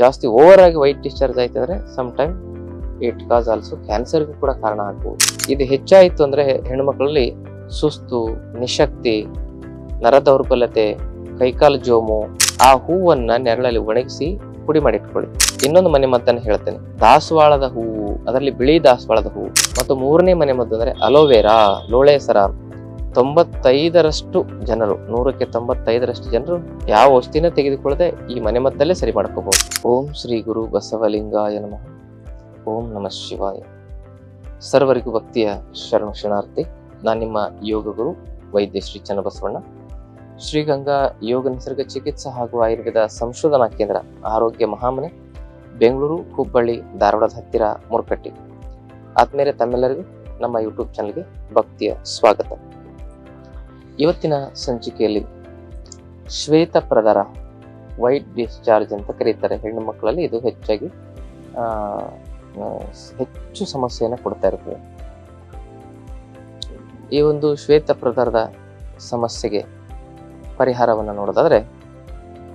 ಜಾಸ್ತಿ ಓವರ್ ಆಗಿ white discharge ಆಯ್ತು some time it cause also ಕ್ಯಾನ್ಸರ್ಗೂ ಕೂಡ ಕಾರಣ ಆಗ್ಬೋದು. ಇದು ಹೆಚ್ಚಾಯಿತು ಅಂದ್ರೆ ಹೆಣ್ಮಕ್ಳಲ್ಲಿ ಸುಸ್ತು, ನಿಶಕ್ತಿ ನರ ದೌರ್ಬಲ್ಯತೆ ಕೈಕಾಲು ಜೋಮು, ಆ ಹೂವನ್ನ ನೆರಳಲ್ಲಿ ಒಣಗಿಸಿ ಪುಡಿ ಮಾಡಿಟ್ಕೊಳ್ಳಿ ಇನ್ನೊಂದು ಮನೆ ಮದ್ದನ್ನು ಹೇಳ್ತೇನೆ. ದಾಸವಾಳದ ಹೂವು, ಅದರಲ್ಲಿ ಬಿಳಿ ದಾಸವಾಳದ ಹೂವು, ಮತ್ತು ಮೂರನೇ ಮನೆ ಮದ್ದು ಅಂದ್ರೆ ಅಲೋವೆರಾ ಲೋಳೆ ಸರ ತೊಂಬತ್ತೈದರಷ್ಟು ಜನರು, ನೂರಕ್ಕೆ ತೊಂಬತ್ತೈದರಷ್ಟು ಜನರು ಯಾವ ಔಷಧಿನ ತೆಗೆದುಕೊಳ್ಳದೆ ಈ ಮನೆ ಮದ್ದಲ್ಲೇ ಸರಿ ಮಾಡ್ಕೋಬಹುದು. ಓಂ ಶ್ರೀ ಗುರು ಬಸವಲಿಂಗಾಯ ನಮಃ. ಓಂ ನಮಃ ಶಿವಾಯ. ಸರ್ವರಿಗೂ ಭಕ್ತಿಯ ಶರಣ ಶರಣಾರ್ಥಿ, ನಾನು ನಿಮ್ಮ ಯೋಗ ಗುರು ವೈದ್ಯ ಶ್ರೀ ಚನ್ನಬಸವಣ್ಣ. ಶ್ರೀಗಂಗಾ ಯೋಗ ನಿಸರ್ಗ ಚಿಕಿತ್ಸಾ ಹಾಗೂ ಆಯುರ್ವೇದ ಸಂಶೋಧನಾ ಕೇಂದ್ರ ಆರೋಗ್ಯ ಮಹಾಮನೆ, ಬೆಂಗಳೂರು, ಹುಬ್ಬಳ್ಳಿ, ಧಾರವಾಡದ ಹತ್ತಿರ ಮುರ್ಕಟ್ಟಿ. ಆದ್ಮೇಲೆ ತಮ್ಮೆಲ್ಲರಿಗೂ ನಮ್ಮ ಯೂಟ್ಯೂಬ್ ಚಾನಲ್ಗೆ ಭಕ್ತಿಯ ಸ್ವಾಗತ. ಇವತ್ತಿನ ಸಂಚಿಕೆಯಲ್ಲಿ ಶ್ವೇತ ಪ್ರದರ ವೈಟ್ ಡಿಸ್ಚಾರ್ಜ್ ಅಂತ ಕರೀತಾರೆ. ಹೆಣ್ಣು ಮಕ್ಕಳಲ್ಲಿ ಇದು ಹೆಚ್ಚಾಗಿ ಹೆಚ್ಚು ಸಮಸ್ಯೆಯನ್ನು ಕೊಡ್ತಾ ಇರ್ತದೆ ಈ ಒಂದು ಶ್ವೇತ ಪ್ರದರದ ಸಮಸ್ಯೆಗೆ ಪರಿಹಾರವನ್ನು ನೋಡೋದಾದ್ರೆ,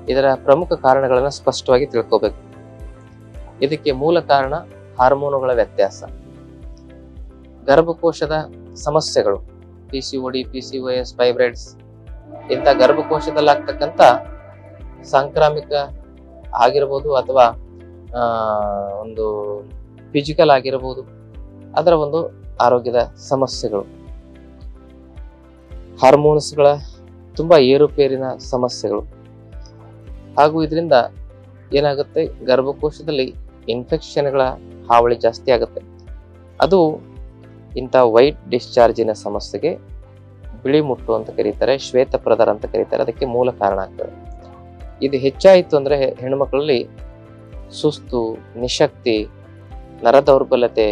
ಇದರ ಪ್ರಮುಖ ಕಾರಣಗಳನ್ನು ಸ್ಪಷ್ಟವಾಗಿ ತಿಳ್ಕೋಬೇಕು. ಇದಕ್ಕೆ ಮೂಲ ಕಾರಣ ಹಾರ್ಮೋನುಗಳ ವ್ಯತ್ಯಾಸ. ಗರ್ಭಕೋಶದ ಸಮಸ್ಯೆಗಳು. P C O D P C O S fibroids ಇಂಥ ಗರ್ಭಕೋಶದಲ್ಲಾಗ್ತಕ್ಕಂಥ ಸಾಂಕ್ರಾಮಿಕ ಆಗಿರ್ಬೋದು ಅಥವಾ ಒಂದು ಫಿಸಿಕಲ್ ಆಗಿರ್ಬೋದು, ಅದರ ಒಂದು ಆರೋಗ್ಯದ ಸಮಸ್ಯೆಗಳು. ಹಾರ್ಮೋನ್ಸ್ಗಳ ತುಂಬ ಏರುಪೇರಿನ ಸಮಸ್ಯೆಗಳು. ಹಾಗೂ ಇದರಿಂದ ಏನಾಗುತ್ತೆ, ಗರ್ಭಕೋಶದಲ್ಲಿ ಇನ್ಫೆಕ್ಷನ್ಗಳ ಹಾವಳಿ ಜಾಸ್ತಿ ಆಗುತ್ತೆ. ಅದು ಇಂಥ ವೈಟ್ ಡಿಸ್ಚಾರ್ಜಿನ ಸಮಸ್ಯೆಗೆ ಬಿಳಿ ಮುಟ್ಟು ಅಂತ ಕರೀತಾರೆ, ಶ್ವೇತ ಪ್ರದರ ಅಂತ ಕರೀತಾರೆ, ಅದಕ್ಕೆ ಮೂಲ ಕಾರಣ ಆಗ್ತದೆ. ಇದು ಹೆಚ್ಚಾಯಿತು ಅಂದರೆ ಹೆಣ್ಣುಮಕ್ಕಳಲ್ಲಿ ಸುಸ್ತು, ನಿಶಕ್ತಿ ನರ ದೌರ್ಬಲ್ಯತೆ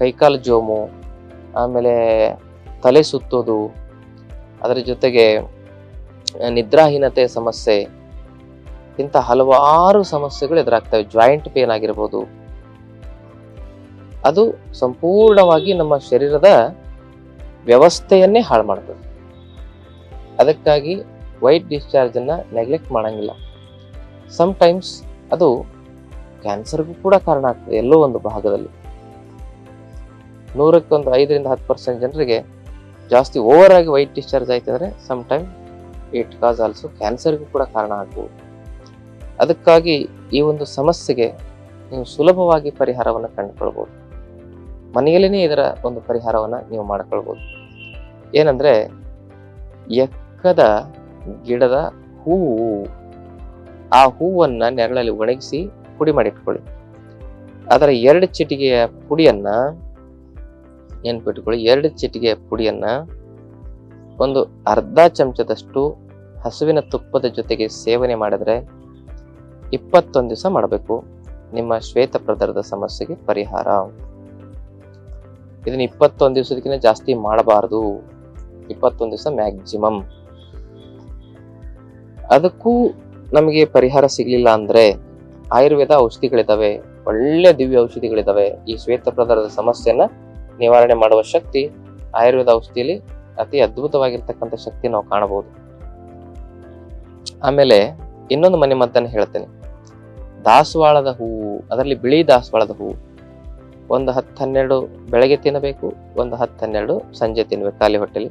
ಕೈಕಾಲು ಜೋಮು, ಆಮೇಲೆ ತಲೆ ಸುತ್ತೋದು, ಅದರ ಜೊತೆಗೆ ನಿದ್ರಾಹೀನತೆ ಸಮಸ್ಯೆ, ಇಂಥ ಹಲವಾರು ಸಮಸ್ಯೆಗಳು ಎದುರಾಗ್ತವೆ. ಜಾಯಿಂಟ್ ಪೇನ್ ಆಗಿರ್ಬೋದು ಅದು ಸಂಪೂರ್ಣವಾಗಿ ನಮ್ಮ ಶರೀರದ ವ್ಯವಸ್ಥೆಯನ್ನೇ ಹಾಳು ಮಾಡ್ತದೆ. ಅದಕ್ಕಾಗಿ ವೈಟ್ ಡಿಸ್ಚಾರ್ಜ್ ಅನ್ನ ನೆಗ್ಲೆಕ್ಟ್ ಮಾಡಂಗಿಲ್ಲ. ಟೈಮ್ಸ್ ಅದು ಕ್ಯಾನ್ಸರ್ಗೂ ಕೂಡ ಕಾರಣ ಆಗ್ತದೆ, ಎಲ್ಲೋ ಒಂದು ಭಾಗದಲ್ಲಿ. ನೂರಕ್ಕೊಂದು ಐದರಿಂದ ಹತ್ತು ಪರ್ಸೆಂಟ್ ಜನರಿಗೆ ಜಾಸ್ತಿ ಓವರ್ ಆಗಿ ವೈಟ್ ಡಿಸ್ಚಾರ್ಜ್ ಆಯ್ತು some time it cause also ಕ್ಯಾನ್ಸರ್ಗೂ ಕೂಡ ಕಾರಣ ಆಗ್ಬೋದು. ಅದಕ್ಕಾಗಿ ಈ ಒಂದು ಸಮಸ್ಯೆಗೆ ನೀವು ಸುಲಭವಾಗಿ ಪರಿಹಾರವನ್ನು ಕಂಡುಕೊಳ್ಬೋದು. ಮನೆಯಲ್ಲಿನೇ ಇದರ ಒಂದು ಪರಿಹಾರವನ್ನು ನೀವು ಮಾಡ್ಕೊಳ್ಬೋದು. ಏನಂದರೆ, ಎಕ್ಕದ ಗಿಡದ ಹೂವು, ಆ ಹೂವನ್ನು ನೆರಳಲ್ಲಿ ಒಣಗಿಸಿ ಪುಡಿ ಮಾಡಿಟ್ಕೊಳ್ಳಿ. ಅದರ ಎರಡು ಚಿಟಿಗೆಯ ಪುಡಿಯನ್ನ ನೆನ್ಪಿಟ್ಕೊಳ್ಳಿ ಎರಡು ಚಿಟಿಗೆಯ ಪುಡಿಯನ್ನು ಒಂದು ಅರ್ಧ ಚಮಚದಷ್ಟು ಹಸುವಿನ ತುಪ್ಪದ ಜೊತೆಗೆ ಸೇವನೆ ಮಾಡಿದ್ರೆ ಇಪ್ಪತ್ತೊಂದು ದಿವಸ ಮಾಡಬೇಕು. ನಿಮ್ಮ ಶ್ವೇತ ಪ್ರದರದ ಸಮಸ್ಯೆಗೆ ಪರಿಹಾರ. ಇದನ್ನ ಇಪ್ಪತ್ತೊಂದು ದಿವಸದಕ್ಕಿಂತ ಜಾಸ್ತಿ ಮಾಡಬಾರದು. ಇಪ್ಪತ್ತೊಂದು ದಿವಸ ಮ್ಯಾಕ್ಸಿಮಮ್ ಅದಕ್ಕೂ ನಮಗೆ ಪರಿಹಾರ ಸಿಗಲಿಲ್ಲ ಅಂದ್ರೆ ಆಯುರ್ವೇದ ಔಷಧಿಗಳಿದ್ದಾವೆ ಒಳ್ಳೆ ದಿವ್ಯ ಔಷಧಿಗಳಿದ್ದಾವೆ ಈ ಶ್ವೇತ ಪ್ರದಾರದ ಸಮಸ್ಯೆಯನ್ನ ನಿವಾರಣೆ ಮಾಡುವ ಶಕ್ತಿ ಆಯುರ್ವೇದ ಔಷಧಿಯಲ್ಲಿ ಅತಿ ಅದ್ಭುತವಾಗಿರ್ತಕ್ಕಂಥ ಶಕ್ತಿ ನಾವು ಕಾಣಬಹುದು. ಆಮೇಲೆ ಇನ್ನೊಂದು ಮನೆ ಮದ್ದನ್ನು ಹೇಳ್ತೇನೆ. ದಾಸವಾಳದ ಹೂವು, ಅದರಲ್ಲಿ ಬಿಳಿ ದಾಸವಾಳದ ಹೂವು. ಒಂದು ಹತ್ತು ಹನ್ನೆರಡು ಬೆಳಗ್ಗೆ ತಿನ್ನಬೇಕು, ಒಂದು ಹತ್ತು ಹನ್ನೆರಡು ಸಂಜೆ ತಿನ್ನಬೇಕು ಖಾಲಿ ಹೊಟ್ಟೆಲಿ.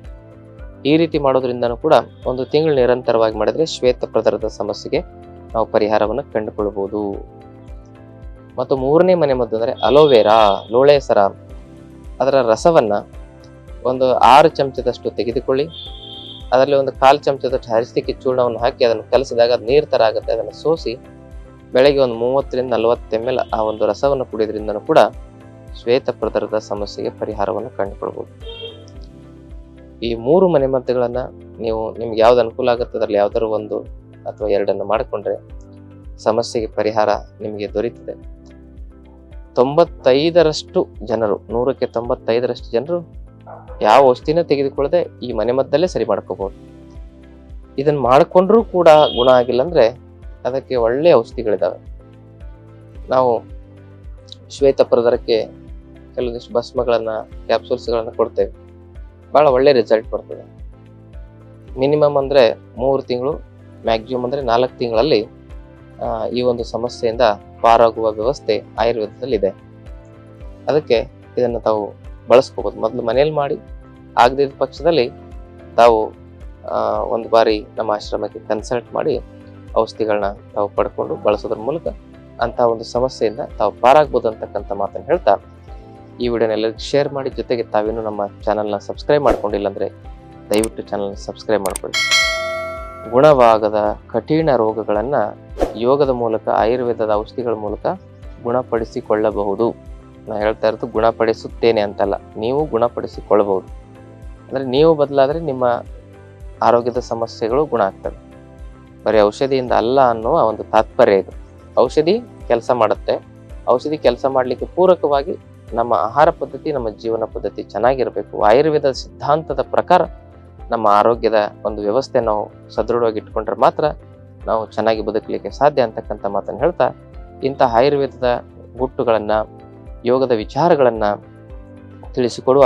ಈ ರೀತಿ ಮಾಡೋದ್ರಿಂದನೂ ಕೂಡ ಒಂದು ತಿಂಗಳು ನಿರಂತರವಾಗಿ ಮಾಡಿದರೆ ಶ್ವೇತ ಪ್ರದರದ ಸಮಸ್ಯೆಗೆ ನಾವು ಪರಿಹಾರವನ್ನು ಕಂಡುಕೊಳ್ಳಬಹುದು ಮತ್ತು ಮೂರನೇ ಮನೆ ಮದ್ದು ಅಂದರೆ ಅಲೋವೆರಾ ಲೋಳೆ ಸರ. ಅದರ ರಸವನ್ನು ಒಂದು ಆರು ಚಮಚದಷ್ಟು ತೆಗೆದುಕೊಳ್ಳಿ. ಅದರಲ್ಲಿ ಒಂದು ಕಾಲು ಚಮಚದಷ್ಟು ಹರಿಸಿಕೆ ಚೂರ್ಣವನ್ನು ಹಾಕಿ ಅದನ್ನು ಕಲಸಿದಾಗ ಅದು ನೀರು ಥರ ಆಗುತ್ತೆ. ಅದನ್ನು ಸೋಸಿ ಬೆಳಗ್ಗೆ ಒಂದು ಮೂವತ್ತರಿಂದ ನಲವತ್ತು ಎಂ ಎಲ್ ಆ ಒಂದು ರಸವನ್ನು ಕುಡಿಯೋದ್ರಿಂದನೂ ಕೂಡ ಶ್ವೇತ ಪ್ರದರದ ಸಮಸ್ಯೆಗೆ ಪರಿಹಾರವನ್ನು ಕಂಡುಕೊಳ್ಬಹುದು ಈ ಮೂರು ಮನೆಮದ್ದುಗಳನ್ನು ನೀವು ನಿಮ್ಗೆ ಯಾವ್ದು ಅನುಕೂಲ ಆಗುತ್ತೆ, ಅದರಲ್ಲಿ ಯಾವ್ದಾದ್ರು ಒಂದು ಅಥವಾ ಎರಡನ್ನು ಮಾಡಿಕೊಂಡ್ರೆ ಸಮಸ್ಯೆಗೆ ಪರಿಹಾರ ನಿಮಗೆ ದೊರೀತದೆ. ತೊಂಬತ್ತೈದರಷ್ಟು ಜನರು, ನೂರಕ್ಕೆ ತೊಂಬತ್ತೈದರಷ್ಟು ಜನರು ಯಾವ ಔಷಧಿನ ತೆಗೆದುಕೊಳ್ಳದೆ ಈ ಮನೆಮದ್ದಲ್ಲೇ ಸರಿ ಮಾಡ್ಕೋಬಹುದು ಇದನ್ನ ಮಾಡಿಕೊಂಡ್ರೂ ಕೂಡ ಗುಣ ಆಗಿಲ್ಲ ಅಂದ್ರೆ ಅದಕ್ಕೆ ಒಳ್ಳೆ ಔಷಧಿಗಳಿದ್ದಾವೆ ನಾವು ಶ್ವೇತ ಪ್ರದರಕ್ಕೆ ಕೆಲವೊಂದಿಷ್ಟು ಭಸ್ಮಗಳನ್ನು ಕ್ಯಾಪ್ಸೂಲ್ಸ್ಗಳನ್ನು ಕೊಡ್ತೇವೆ. ಬಹಳ ಒಳ್ಳೆ ರಿಸಲ್ಟ್ ಬರ್ತದೆ. ಮಿನಿಮಮ್ ಅಂದ್ರೆ ಮೂರು ತಿಂಗಳು ಮ್ಯಾಕ್ಸಿಮಮ್ ಅಂದ್ರೆ ನಾಲ್ಕು ತಿಂಗಳಲ್ಲಿ ಈ ಒಂದು ಸಮಸ್ಯೆಯಿಂದ ಪಾರಾಗುವ ವ್ಯವಸ್ಥೆ ಆಯುರ್ವೇದದಲ್ಲಿದೆ. ಅದಕ್ಕೆ ಇದನ್ನು ತಾವು ಬಳಸ್ಕೋಬೋದು. ಮೊದಲು ಮನೆಯಲ್ಲಿ ಮಾಡಿ ಆಗದಿದ್ದ ಪಕ್ಷದಲ್ಲಿ ತಾವು ಒಂದು ಬಾರಿ ನಮ್ಮ ಆಶ್ರಮಕ್ಕೆ ಕನ್ಸಲ್ಟ್ ಮಾಡಿ ಔಷಧಿಗಳನ್ನ ತಾವು ಪಡ್ಕೊಂಡು ಬಳಸೋದ್ರ ಮೂಲಕ ಅಂತ ಒಂದು ಸಮಸ್ಯೆಯಿಂದ ತಾವು ಪಾರಾಗ್ಬೋದು ಅಂತಕ್ಕಂಥ ಮಾತನ್ನು ಹೇಳ್ತಾ ಈ ವಿಡಿಯೋನ ಎಲ್ಲರಿಗೂ ಶೇರ್ ಮಾಡಿ, ಜೊತೆಗೆ ತಾವೇನು ನಮ್ಮ ಚಾನಲ್ನ ಸಬ್ಸ್ಕ್ರೈಬ್ ಮಾಡ್ಕೊಂಡಿಲ್ಲ ಅಂದರೆ ದಯವಿಟ್ಟು ಚಾನಲ್ನ ಸಬ್ಸ್ಕ್ರೈಬ್ ಮಾಡ್ಕೊಳ್ಳಿ. ಗುಣವಾಗದ ಕಠಿಣ ರೋಗಗಳನ್ನು ಯೋಗದ ಮೂಲಕ, ಆಯುರ್ವೇದದ ಔಷಧಿಗಳ ಮೂಲಕ ಗುಣಪಡಿಸಿಕೊಳ್ಳಬಹುದು. ನಾನು ಹೇಳ್ತಾ ಇರೋದು ಗುಣಪಡಿಸುತ್ತೇನೆ ಅಂತಲ್ಲ, ನೀವು ಗುಣಪಡಿಸಿಕೊಳ್ಳಬಹುದು. ಅಂದರೆ ನೀವು ಬದಲಾದರೆ ನಿಮ್ಮ ಆರೋಗ್ಯದ ಸಮಸ್ಯೆಗಳು ಗುಣ ಆಗ್ತವೆ. ಬರೀ ಔಷಧಿಯಿಂದ ಅಲ್ಲ ಅನ್ನುವ ಒಂದು ತಾತ್ಪರ್ಯ ಇದು. ಔಷಧಿ ಕೆಲಸ ಮಾಡುತ್ತೆ. ಔಷಧಿ ಕೆಲಸ ಮಾಡಲಿಕ್ಕೆ ಪೂರಕವಾಗಿ ನಮ್ಮ ಆಹಾರ ಪದ್ಧತಿ, ನಮ್ಮ ಜೀವನ ಪದ್ಧತಿ ಚೆನ್ನಾಗಿರಬೇಕು. ಆಯುರ್ವೇದ ಸಿದ್ಧಾಂತದ ಪ್ರಕಾರ ನಮ್ಮ ಆರೋಗ್ಯದ ಒಂದು ವ್ಯವಸ್ಥೆ ನಾವು ಸದೃಢವಾಗಿ ಇಟ್ಕೊಂಡ್ರೆ ಮಾತ್ರ ನಾವು ಚೆನ್ನಾಗಿ ಬದುಕಲಿಕ್ಕೆ ಸಾಧ್ಯ ಅಂತಕ್ಕಂಥ ಮಾತನ್ನು ಹೇಳ್ತಾ, ಇಂಥ ಆಯುರ್ವೇದದ ಗುಟ್ಟುಗಳನ್ನು, ಯೋಗದ ವಿಚಾರಗಳನ್ನು ತಿಳಿಸಿಕೊಡುವ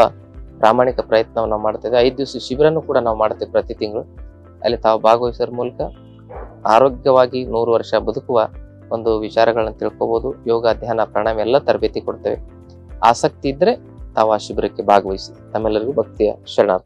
ಪ್ರಾಮಾಣಿಕ ಪ್ರಯತ್ನವನ್ನು ನಾವು ಮಾಡ್ತೇವೆ ಐದು ದಿವಸ ಶಿಬಿರನೂ ಕೂಡ ನಾವು ಮಾಡ್ತೇವೆ ಪ್ರತಿ ತಿಂಗಳು. ಅಲ್ಲಿ ತಾವು ಭಾಗವಹಿಸೋದ್ರ ಮೂಲಕ ಆರೋಗ್ಯವಾಗಿ ನೂರು ವರ್ಷ ಬದುಕುವ ಒಂದು ವಿಚಾರಗಳನ್ನ ತಿಳ್ಕೊಬೋದು. ಯೋಗ, ಧ್ಯಾನ, ಪ್ರಾಣಾಯಾಮ ಎಲ್ಲ ತರಬೇತಿ ಕೊಡ್ತೇವೆ. ಆಸಕ್ತಿ ಇದ್ರೆ ತಾವು ಆ ಶಿಬಿರಕ್ಕೆ ಭಾಗವಹಿಸಿ. ತಮ್ಮೆಲ್ಲರಿಗೂ ಭಕ್ತಿಯ ಶರಣಾರ್ಥಿ.